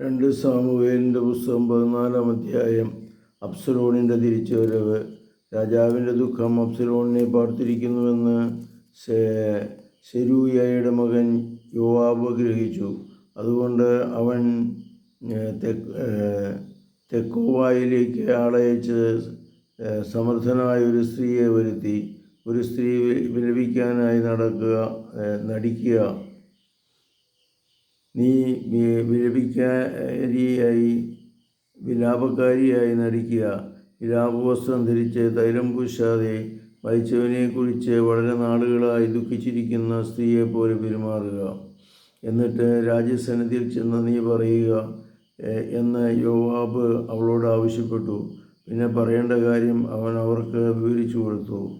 രണ്ട് സാമുവേലിന്റെ പുസ്തകം പതിനാലാം അധ്യായം. അപ്സലോണിന്റെ തിരിച്ചുവരവ്. രാജാവിന്റെ ദുഃഖം അപ്സലോണിനെ പാർത്തിരിക്കുന്നുവെന്ന് സെരൂയയുടെ മകൻ യോവാബ് ഗ്രഹിച്ചു. അതുകൊണ്ട് അവൻ തെക്കോവായിലേക്ക് ആളയച്ച് സമർത്ഥനായ ഒരു സ്ത്രീയെ വരുത്തി. ഒരു സ്ത്രീ വിലപിക്കാനായി നടക്കുക നടിക്കുക. നീ വിലപിക്കാരിയായി വിലാപക്കാരിയായി നടിക്കുക. വിലാപവസ്ത്രം ധരിച്ച് തൈലം പൂശാതെ മരിച്ചവനെക്കുറിച്ച് വളരെ നാളുകളായി ദുഃഖിച്ചിരിക്കുന്ന സ്ത്രീയെപ്പോലെ പെരുമാറുക. എന്നിട്ട് രാജ്യസന്നിധിയിൽ ചെന്ന് നീ പറയുക എന്ന് യോവാബ് അവളോട് ആവശ്യപ്പെട്ടു. പിന്നെ പറയേണ്ട കാര്യം അവൻ അവർക്ക് വിവരിച്ചു കൊടുത്തു.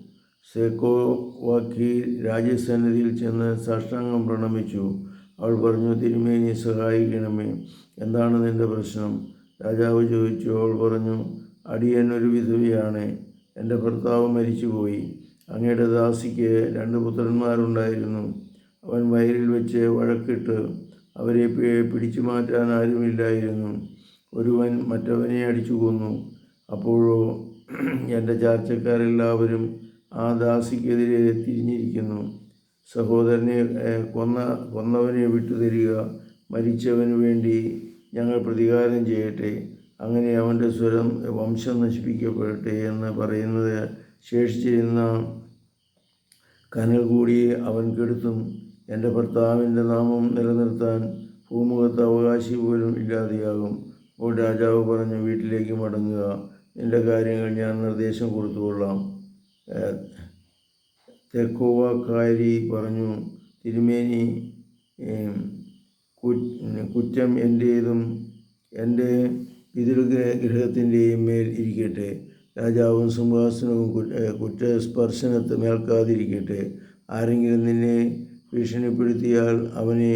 സേക്കോ വാക്കി രാജ്യസന്നിധിയിൽ ചെന്ന് സാഷ്ടാംഗം പ്രണമിച്ചു. അവൾ പറഞ്ഞു തിരുമേനി സഹായിക്കണമേ. എന്താണ് നിന്റെ പ്രശ്നം? രാജാവ് ചോദിച്ചു. അവൾ പറഞ്ഞു അടിയൻ ഒരു വിധവയാണ്. എന്റെ ഭർത്താവ് മരിച്ചുപോയി. അങ്ങയുടെ ദാസിക്ക് രണ്ട് പുത്രന്മാരുണ്ടായിരുന്നു. അവൻ വയലിൽ വെച്ച് വഴക്കിട്ട് അവരെ പിടിച്ചു മാറ്റാൻ ആരുമില്ലായിരുന്നു. ഒരുവൻ മറ്റവനെ അടിച്ചു കൊന്നു. അപ്പോഴോ എന്റെ ചാർച്ചക്കാരെല്ലാവരും ആ ദാസിക്കെതിരെ തിരിഞ്ഞിരിക്കുന്നു. സഹോദരനെ കൊന്ന കൊന്നവനെ വിട്ടുതരിക മരിച്ചവന് വേണ്ടി ഞങ്ങൾ പ്രതികാരം ചെയ്യട്ടെ അങ്ങനെ അവന്റെ സ്വരം വംശം നശിപ്പിക്കപ്പെടട്ടെ എന്ന് പറയുന്നത് ശേഷിച്ചിരുന്ന കനൽ കൂടി അവൻ കെടുത്തും. എന്റെ ഭർത്താവിന്റെ നാമം നിലനിർത്താൻ ഭൂമുഖത്ത് അവകാശി പോലും ഇല്ലാതെയാകും. അപ്പോൾ രാജാവ് പറഞ്ഞു വീട്ടിലേക്ക് മടങ്ങുക. നിന്റെ കാര്യങ്ങൾ ഞാൻ നിർദ്ദേശം കൊടുത്തുകൊള്ളാം. തെക്കോവക്കാരി പറഞ്ഞു തിരുമേനി കുറ്റം എന്റേതും എന്റെ പിതൃഗ്രഹത്തിന്റെയും മേൽ ഇരിക്കട്ടെ. രാജാവും സിംഹാസനവും കുറ്റസ്പർശനത്ത് മേൽക്കാതിരിക്കട്ടെ. ആരെങ്കിലും നിന്നെ ഭീഷണിപ്പെടുത്തിയാൽ അവനെ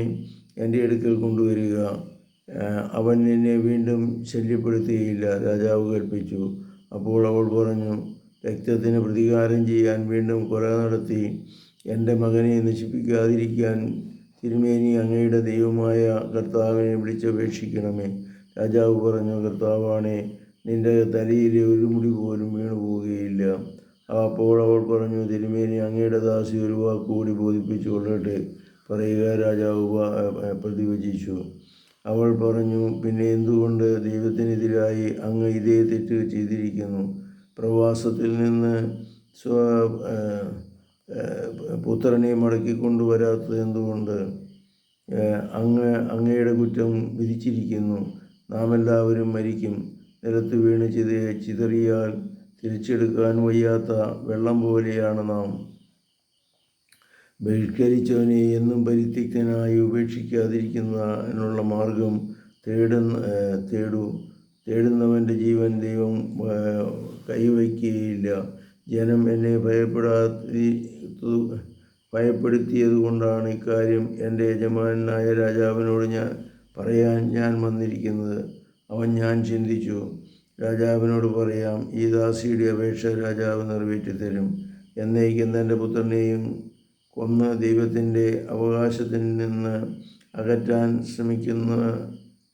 എന്റെ അടുക്കൽ കൊണ്ടുവരിക. അവൻ നിന്നെ വീണ്ടും ശല്യപ്പെടുത്തുകയില്ല. രാജാവ് കൽപ്പിച്ചു അപ്പോൾ അവൾ പറഞ്ഞു രക്തത്തിന് പ്രതികാരം ചെയ്യാൻ വീണ്ടും കൊല നടത്തി എന്റെ മകനെ നശിപ്പിക്കാതിരിക്കാൻ തിരുമേനി അങ്ങയുടെ ദൈവമായ കർത്താവിനെ വിളിച്ചപേക്ഷിക്കണമേ. രാജാവ് പറഞ്ഞു കർത്താവാണേ നിന്റെ തലയിലെ ഒരു മുടി പോലും വീണു പോവുകയില്ല. അപ്പോൾ അവൾ പറഞ്ഞു തിരുമേനി അങ്ങയുടെ ദാസി ഒരു വാക്കുകൂടി ബോധിപ്പിച്ചു കൊള്ളട്ടെ. പറയുക രാജാവ് പ്രതിവചിച്ചു. അവൾ പറഞ്ഞു പിന്നെ എന്തുകൊണ്ട് ദൈവത്തിനെതിരായി അങ്ങ് ഇതേ തെറ്റ് ചെയ്തിരിക്കുന്നു? പ്രവാസത്തിൽ നിന്ന് സ്വ പുത്രനെ മടക്കി കൊണ്ടുവരാത്തത് എന്തുകൊണ്ട്? അങ്ങ് അങ്ങയുടെ കുറ്റം വിധിച്ചിരിക്കുന്നു. നാം എല്ലാവരും മരിക്കും. നിലത്ത് വീണ് ചിത ചിതറിയാൽ തിരിച്ചെടുക്കാൻ വയ്യാത്ത വെള്ളം പോലെയാണ് നാം. ബഹിഷ്കരിച്ചവനെ എന്നും പരിത്യക്തനായി ഉപേക്ഷിക്കാതിരിക്കുന്നതിനുള്ള മാർഗം തേടുന്ന തേടൂ. തേടുന്നവന്റെ ജീവൻ ദൈവം കൈവയ്ക്കുകയില്ല. ജനം എന്നെ ഭയപ്പെടാതി ഭയപ്പെടുത്തിയത് കൊണ്ടാണ് ഇക്കാര്യം എന്റെ യജമാനായ രാജാവിനോട് ഞാൻ പറയാൻ ഞാൻ വന്നിരിക്കുന്നത്. അവൻ ഞാൻ ചിന്തിച്ചു. രാജാവിനോട് പറയാം ഈ ദാസിയുടെ അപേക്ഷ രാജാവ് നിറവേറ്റി തരും എന്നേക്കും തന്റെ പുത്രനെയും കൊന്ന് ദൈവത്തിന്റെ അവകാശത്തിൽ നിന്ന് അകറ്റാൻ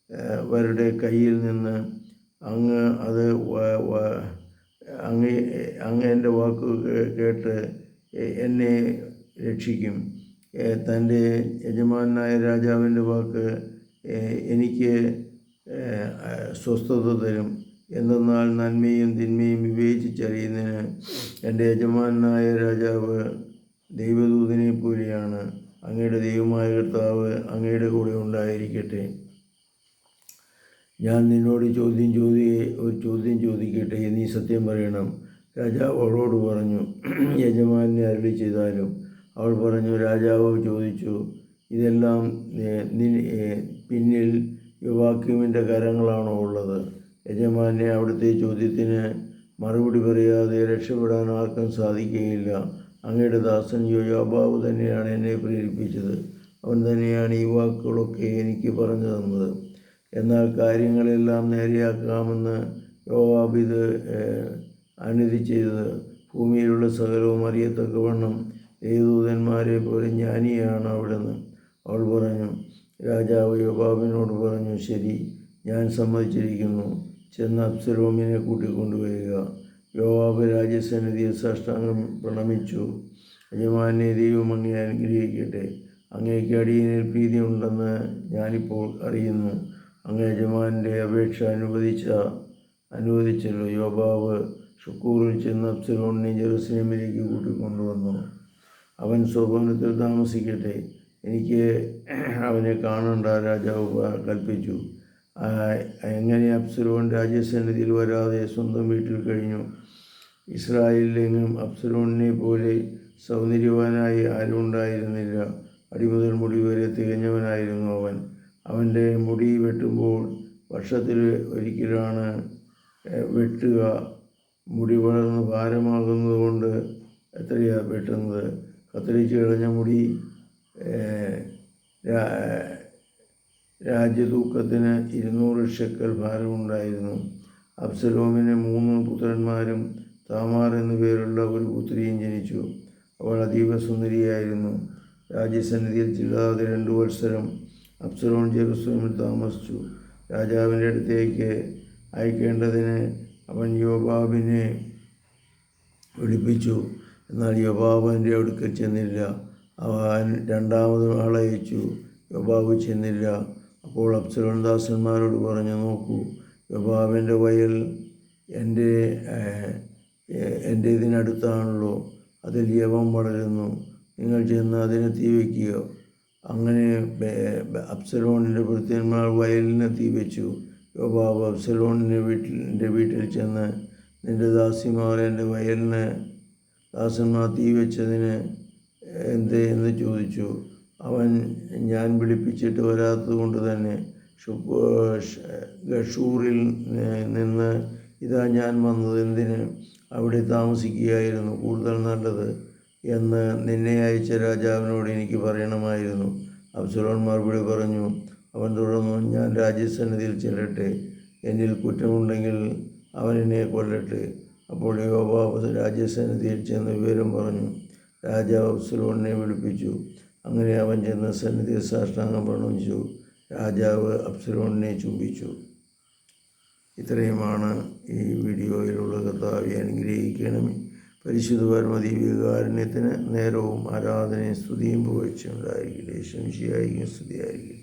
ശ്രമിക്കുന്നവരുടെ കയ്യിൽ നിന്ന് അങ്ങ് അത് അങ്ങ് അങ്ങ് എന്റെ വാക്ക് കേട്ട് എന്നെ രക്ഷിക്കും. തന്റെ യജമാനായ രാജാവിന്റെ വാക്ക് എനിക്ക് സ്വസ്ഥത തരും. എന്തെന്നാൽ നന്മയും തിന്മയും വിവേചിച്ചറിയുന്നതിന് എന്റെ യജമാനായ രാജാവ് ദൈവദൂതനെ പോലെയാണ് അങ്ങയുടെ ദൈവമായ കർത്താവ് അങ്ങയുടെ കൂടെ ഉണ്ടായിരിക്കട്ടെ. ഞാൻ നിന്നോട് ചോദ്യം ചോദി ഒരു ചോദ്യം ചോദിക്കട്ടെ നീ സത്യം പറയണം. രാജാവ് അവളോട് പറഞ്ഞു യജമാനെ അരളി ചെയ്താലും അവൾ പറഞ്ഞു രാജാവ് ചോദിച്ചു ഇതെല്ലാം പിന്നിൽ യുവാക്യുവിന്റെ കരങ്ങളാണോ ഉള്ളത്? യജമാനെ അവിടുത്തെ ചോദ്യത്തിന് മറുപടി പറയാതെ രക്ഷപ്പെടാൻ ആർക്കും സാധിക്കുകയില്ല. അങ്ങയുടെ ദാസൻ യോയാബാബു തന്നെയാണ് എന്നെ പ്രേരിപ്പിച്ചത്. അവൻ തന്നെയാണ് ഈ വാക്കുകളൊക്കെ എനിക്ക് പറഞ്ഞു തന്നത്. എന്നാൽ കാര്യങ്ങളെല്ലാം നേരെയാക്കാമെന്ന് യോവാബ് ഇത് അനുതി ചെയ്തത്. ഭൂമിയിലുള്ള സകലവും അറിയത്തക്കവണ്ണം ഏതൂതന്മാരെ പോലെ ജ്ഞാനിയാണ് അവിടുന്ന്. അവൾ പറഞ്ഞു രാജാവ് യോബാബിനോട് പറഞ്ഞു ശരി ഞാൻ സമ്മതിച്ചിരിക്കുന്നു. ചെന്ന് അബ്സലോമിനെ കൂട്ടിക്കൊണ്ടുവരിക. യോവാബ് രാജസന്നിധിയിൽ സാഷ്ടാംഗം പ്രണമിച്ചു. യജമാനെ ദൈവം അങ്ങനെ അനുഗ്രഹിക്കട്ടെ. അങ്ങേക്ക് അടിയനിൽ പ്രീതി ഉണ്ടെന്ന് ഞാനിപ്പോൾ അറിയുന്നു. അങ്ങ് യജമാന്റെ അപേക്ഷ അനുവദിച്ച അനുവദിച്ചല്ലോ. യോബാവ് ഷുക്കൂറിൽ ചെന്ന് അബ്സലോണിനെ ജെറുസലേമിലേക്ക് കൂട്ടിക്കൊണ്ടുവന്നു. അവൻ സ്വഭാവത്തിൽ താമസിക്കട്ടെ. എനിക്ക് അവനെ കാണണ്ട. രാജാവ് കൽപ്പിച്ചു. എങ്ങനെ അബ്സലോൺ രാജസന്നിധിയിൽ വരാതെ സ്വന്തം വീട്ടിൽ കഴിഞ്ഞു? ഇസ്രായേലിലെങ്ങും അബ്സലോണിനെ പോലെ സൗന്ദര്യവാനായി ആരും ഉണ്ടായിരുന്നില്ല അടിമുതൽ മുടി വരെ തികഞ്ഞവനായിരുന്നു അവൻ. അവന്റെ മുടി വെട്ടുമ്പോൾ വർഷത്തിൽ ഒരിക്കലാണ് വെട്ടുക. മുടി വളർന്ന് ഭാരമാകുന്നത് കൊണ്ട് എത്രയാ വെട്ടുന്നത്? കത്തിരിച്ച് കളഞ്ഞ മുടി രാജ്യതൂക്കത്തിന് ഇരുന്നൂറ് ഷെക്കൽ ഭാരമുണ്ടായിരുന്നു. അബ്സലോമിന് മൂന്ന് പുത്രന്മാരും താമാർ എന്നു പേരുള്ള ഒരു പുത്രിയും ജനിച്ചു. അവൾ അതീവ സുന്ദരിയായിരുന്നു. രാജ്യസന്നിധിയിൽ ചില്ലാതെ രണ്ടു വത്സരം അബ്സലോൺ ജെറുസലേമിൽ താമസിച്ചു. രാജാവിന്റെ അടുത്തേക്ക് അയക്കേണ്ടതിന് അവൻ യോബാബിനെ വിളിപ്പിച്ചു. എന്നാൽ യോബാബ് എന്റെ അടുക്കൽ ചെന്നില്ല. അവൻ രണ്ടാമത് ആളയച്ചു യോബാബ് ചെന്നില്ല. അപ്പോൾ അബ്സലോൺ ദാസന്മാരോട് പറഞ്ഞു നോക്കൂ യോബാബിന്റെ വയൽ എന്റെ എന്റെ ഇതിനടുത്താണല്ലോ അതിൽ യവം വളരുന്നു. നിങ്ങൾ ചെന്ന് അതിനെ തീ വയ്ക്കുക. അങ്ങനെ അബ്സലോണിന്റെ ഭൃത്യന്മാർ വയലിന് തീ വെച്ചു. യോബാബ് അബ്സലോണിന്റെ വീട്ടിൽ എന്റെ വീട്ടിൽ ചെന്ന് നിന്റെ ദാസിമാർ എന്റെ വയലിന് ദാസന്മാർ തീ വെച്ചതിന് എന്ത് എന്ന് ചോദിച്ചു. അവൻ ഞാൻ വിളിപ്പിച്ചിട്ട് വരാത്തത് കൊണ്ട് തന്നെ ഷൂറിൽ ഗഷൂറിൽ നിന്ന് ഇതാ ഞാൻ വന്നത്. എന്തിന്? അവിടെ താമസിക്കുകയായിരുന്നു. കൂടുതൽ നല്ലത് എന്ന് നിന്നെ അയച്ച രാജാവിനോട് എനിക്ക് പറയണമായിരുന്നു. അബ്സുലോൺ മറുപടി പറഞ്ഞു അവൻ തുടർന്നു ഞാൻ രാജ്യസന്നിധിയിൽ ചെല്ലട്ടെ. എന്നിൽ കുറ്റമുണ്ടെങ്കിൽ അവൻ എന്നെ കൊല്ലട്ടെ. അപ്പോൾ യോബാബ് രാജ്യസന്നിധിയിൽ ചെന്ന് വിവരം പറഞ്ഞു. രാജാവ് അബ്സുലോണിനെ വിളിപ്പിച്ചു. അങ്ങനെ അവൻ ചെന്ന് സന്നിധിയിൽ സാഷ്ടാംഗം പ്രണമിച്ചു. രാജാവ് അബ്സുലോണിനെ ചുംബിച്ചു. ഇത്രയുമാണ് ഈ വീഡിയോയിലുള്ള കർത്താവെ. അനുഗ്രഹിക്കണമേ. പരിശുദ്ധ പരമതി നേരവും ആരാധനയും സ്തുതിയും പുകഴ്ചയുണ്ടായിരിക്കട്ടെ ശംശിയായിരിക്കും സ്തുതിയായിരിക്കട്ടെ.